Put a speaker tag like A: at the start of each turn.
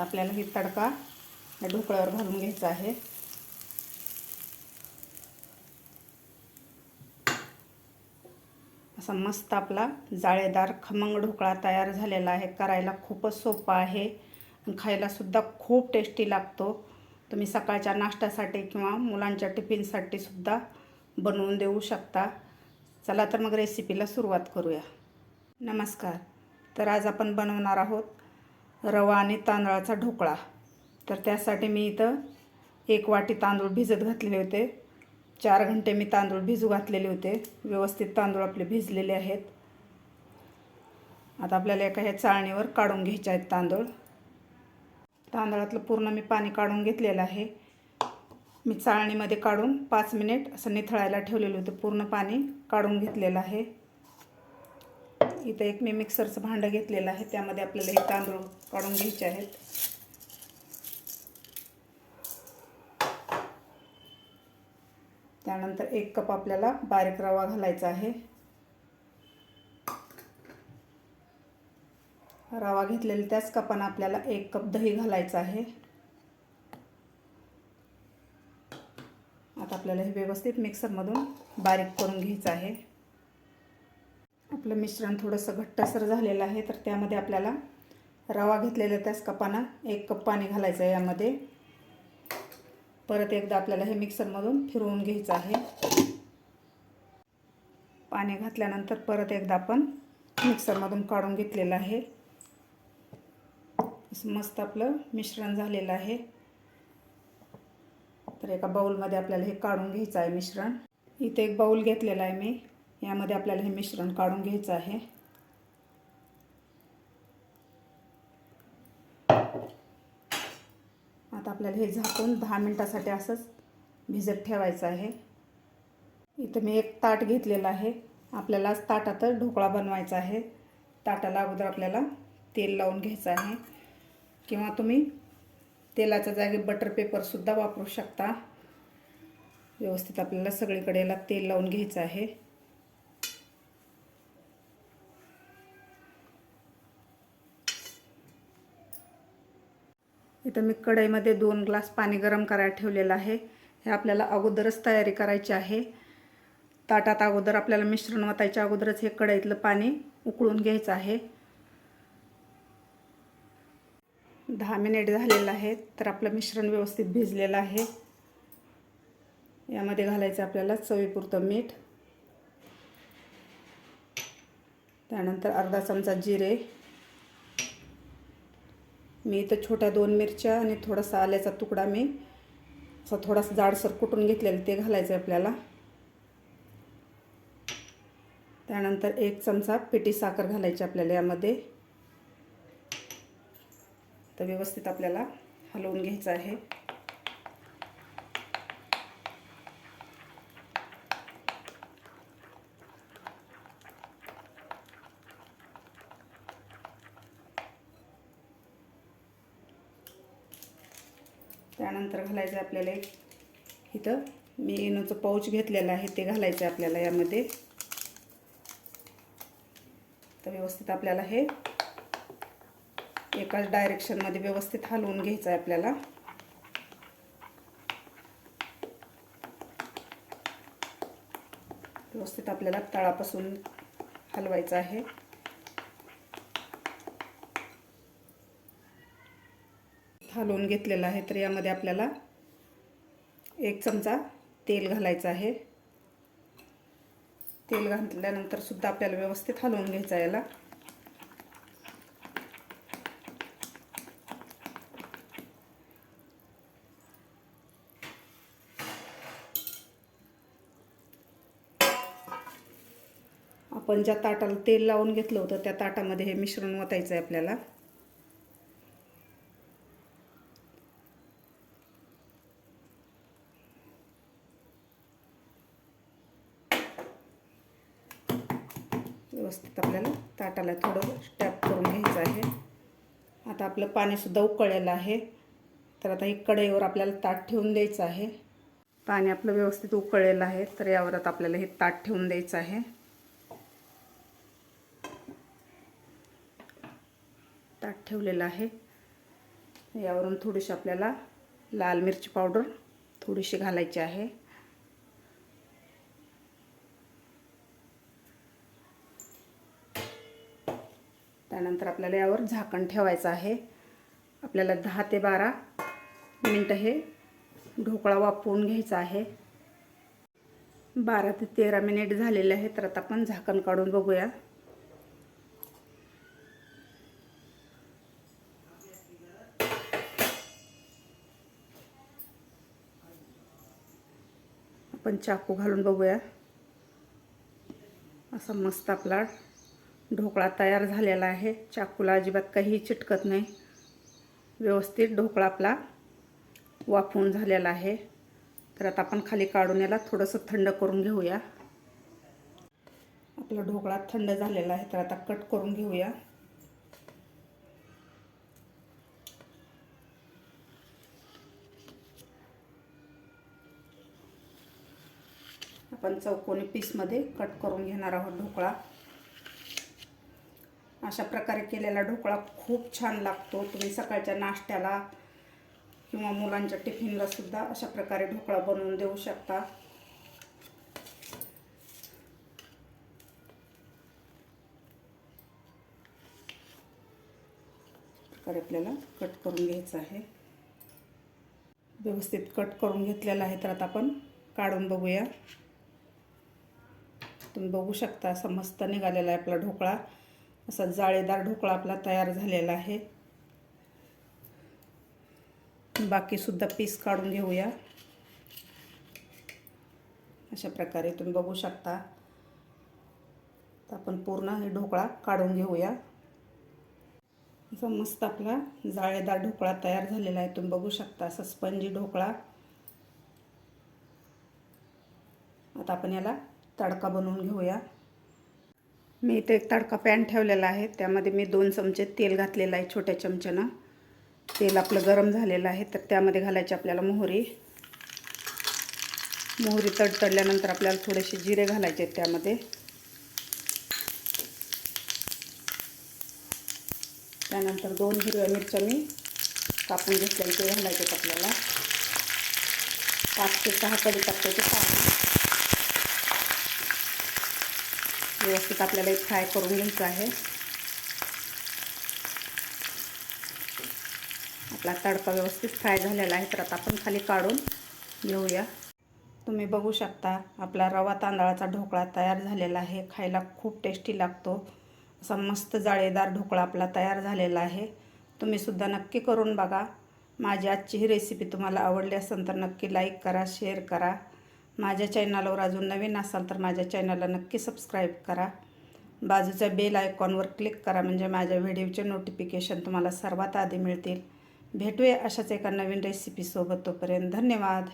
A: आता आपल्याला हे तडका ढोकळ्यावर घालून घ्यायचा आहे. असा मस्त आपला जाळेदार खमंग ढोकळा तयार झालेला आहे. करायला खूपच सोपा आहे खायलासुद्धा खूप टेस्टी लागतो. तुम्ही सकाळच्या नाश्त्यासाठी किंवा मुलांच्या टिफिनसाठी सुद्धा बनवून देऊ शकता. चला तर मग रेसिपीला सुरुवात करूया. नमस्कार. तर आज आपण बनवणार आहोत रवा आणि तांदळाचा ढोकळा. तर त्यासाठी मी इथं एक वाटी तांदूळ भिजत घातलेले होते. चार घंटे मी तांदूळ भिजू घातलेले होते. व्यवस्थित तांदूळ आपले भिजलेले आहेत. आता आपल्याला एका ह्या चाळणीवर काढून घ्यायचे आहेत तांदूळ. तांदळातलं पूर्ण मी पाणी काढून घेतलेलं आहे. मी चाळणीमध्ये काढून पाच मिनिट असं निथळायला ठेवलेलं होतं. पूर्ण पाणी काढून घेतलेलं आहे. इथं एक मी मिक्सरचं भांडं घेतलेलं आहे. त्यामध्ये आपल्याला हे तांदूळ काढून घ्यायचे आहेत. त्यानंतर एक कप आपल्याला बारीक रवा घालायचा आहे. रवा घेतलेला त्याच कपानं आपल्याला एक कप दही घालायचं आहे. आता आपल्याला हे व्यवस्थित मिक्सरमधून बारीक करून घ्यायचं आहे. आपलं मिश्रण थोडंसं घट्टसर झालेलं आहे तर त्यामध्ये आपल्याला रवा घेतलेला त्याच कपानं. एक कप पाणी घालायचं आहे यामध्ये. परत एकदा आपल्याला हे मिक्सरमधून फिरवून घ्यायचं आहे. पाणी घातल्यानंतर परत एकदा आपण मिक्सरमधून काढून घेतलेलं आहे. मस्त आपलं मिश्रण झालेलं आहे. तर एका बाऊलमध्ये आपल्याला हे काढून घ्यायचं आहे मिश्रण. इथे एक बाऊल घेतलेला आहे मी. यामध्ये आपल्याला हे मिश्रण काढून घ्यायचं आहे. आता आपल्याला हे झाकून दहा मिनटासाठी असंच भिजत ठेवायचं आहे. इथं मी एक ताट घेतलेलं आहे. आपल्याला ताटातच ढोकळा बनवायचा आहे. ताटाला अगोदर आपल्याला तेल लावून घ्यायचं आहे. किंवा तुम्ही तेलाच्या जागी बटर पेपरसुद्धा वापरू शकता. व्यवस्थित आपल्याला सगळीकडे याला तेल लावून घ्यायचं आहे. इथं मी कढईमध्ये दोन ग्लास पाणी गरम करायला ठेवलेलं आहे. हे आपल्याला अगोदरच तयारी करायची आहे. ताटात अगोदर आपल्याला मिश्रण वतायच्या अगोदरच हे कढईतलं पाणी उकळून घ्यायचं आहे. दहा मिनिट झालेलं आहे तर आपलं मिश्रण व्यवस्थित भिजलेलं आहे. यामध्ये घालायचं आपल्याला चवीपुरतं मीठ. त्यानंतर अर्धा चमचा जिरे. मी इथं छोट्या दोन मिरच्या आणि थोडासा आल्याचा तुकडा मी असं थोडासा जाडसर कुटून घेतलेलं ते घालायचं आहे आपल्याला. त्यानंतर एक चमचा पिठी साखर घालायची आपल्याला यामध्ये. तर व्यवस्थित आपल्याला हलवून घ्यायचं आहे. त्यानंतर घालायचं आहे आपल्याला एक इथं. मी इनोचं पाऊच घेतलेलं आहे ते घालायचं आहे आपल्याला यामध्ये. तर व्यवस्थित आपल्याला हे एकाच डायरेक्शनमध्ये व्यवस्थित हलवून घ्यायचं आहे आपल्याला. व्यवस्थित आपल्याला तळापासून हलवायचं आहे. हलवून घेतलेलं आहे तर यामध्ये आपल्याला एक चमचा तेल घालायचं आहे. तेल घातल्यानंतर सुद्धा आपल्याला व्यवस्थित हलवून घ्यायचं याला. आपण ज्या ताटाला तेल लावून घेतलं होतं त्या ताटामध्ये हे मिश्रण वतायचं आहे आपल्याला व्यवस्थित आपल्याला ताटाला थोडं स्टॅप करून घ्यायचं आहे. आता आपलं पाणीसुद्धा उकळलेलं आहे. तर आता ही कढईवर आपल्याला ताट ठेवून द्यायचं आहे. पाणी आपलं व्यवस्थित उकळलेलं आहे तर यावर आता आपल्याला हे ताट ठेवून द्यायचं आहे. ताट ठेवलेलं आहे. यावरून थोडीशी आपल्याला लाल मिरची पावडर थोडीशी घालायची आहे. त्यानंतर आपल्याला यावर झाकण ठेवायचं आहे. आपल्याला दहा ते बारा मिनटं हे ढोकळा वापरून घ्यायचा आहे. बारा ते तेरा मिनिट झालेले आहे तर आता आपण झाकण काढून बघूया. आपण चाकू घालून बघूया. असा मस्त आपला ढोकळा तयार झालेला आहे. चाकूला अजिबात काहीही चिटकत नाही. व्यवस्थित ढोकळा आपला वाफवून झालेला आहे. तर आता आपण खाली काढून याला थोडंसं थंड करून घेऊया. आपला ढोकळा थंड झालेला आहे तर आता कट करून घेऊया. आपण चौकोनी पीसमध्ये कट करून घेणार आहोत ढोकळा. अशा प्रकारे केलेला ढोकळा खूप छान लागतो. तुम्ही सकाळच्या नाश्त्याला किंवा मुलांच्या टिफिनला सुद्धा अशा प्रकारे ढोकळा बनवून देऊ शकता. प्रकारे आपल्याला कट करून घ्यायचं आहे. व्यवस्थित कट करून घेतलेला आहे तर आता आपण काढून बघूया. तुम्ही बघू शकता असा मस्त निघालेला आहे आपला ढोकळा. असा जाळेदार ढोकळा आपला तयार झालेला आहे. बाकीसुद्धा पीस काढून घेऊया. अशा प्रकारे तुम्ही बघू शकता. तर आपण पूर्ण हे ढोकळा काढून घेऊया. असा मस्त आपला जाळेदार ढोकळा तयार झालेला आहे. तुम्ही बघू शकता असा स्पंजी ढोकळा. आता आपण याला तडका बनवून घेऊया. मी इथे एक तडका पॅन ठेवलेला आहे. त्यामध्ये मी दोन चमचे तेल घातलेलं आहे छोट्या चमच्यानं. तेल आपलं गरम झालेलं आहे तर त्यामध्ये घालायची आपल्याला मोहरी. मोहरी तडतडल्यानंतर आपल्याला थोडेसे जिरे घालायचे आहेत त्यामध्ये. त्यानंतर दोन हिरव्या मिरच्या मी कापून घेतल्या ते घालायचे आहेत आपल्याला. पाच ते सहा कडीपत्त्याचे पानं. व्यवस्थित आपल्याला एक फ्राय करून घ्यायचं आहे. आपला तडका व्यवस्थित फ्राय झालेला आहे तर आता आपण खाली काढून घेऊया. तुम्ही बघू शकता आपला रवा तांदळाचा ढोकळा तयार झालेला आहे खायला खूप टेस्टी लागतो. असा मस्त जाळेदार ढोकळा आपला तयार झालेला आहे. तुम्हीसुद्धा नक्की करून बघा. माझी आजची ही रेसिपी तुम्हाला आवडली असेल तर नक्की लाईक करा शेअर करा. माझ्या चॅनलवर अजून नवीन असाल तर माझ्या चॅनलला नक्की सबस्क्राईब करा. बाजूच्या बेल आयकॉनवर क्लिक करा म्हणजे माझ्या व्हिडिओचे नोटिफिकेशन तुम्हाला सर्वात आधी मिळतील. भेटूया अशाच एका नवीन रेसिपीसोबत तोपर्यंत धन्यवाद.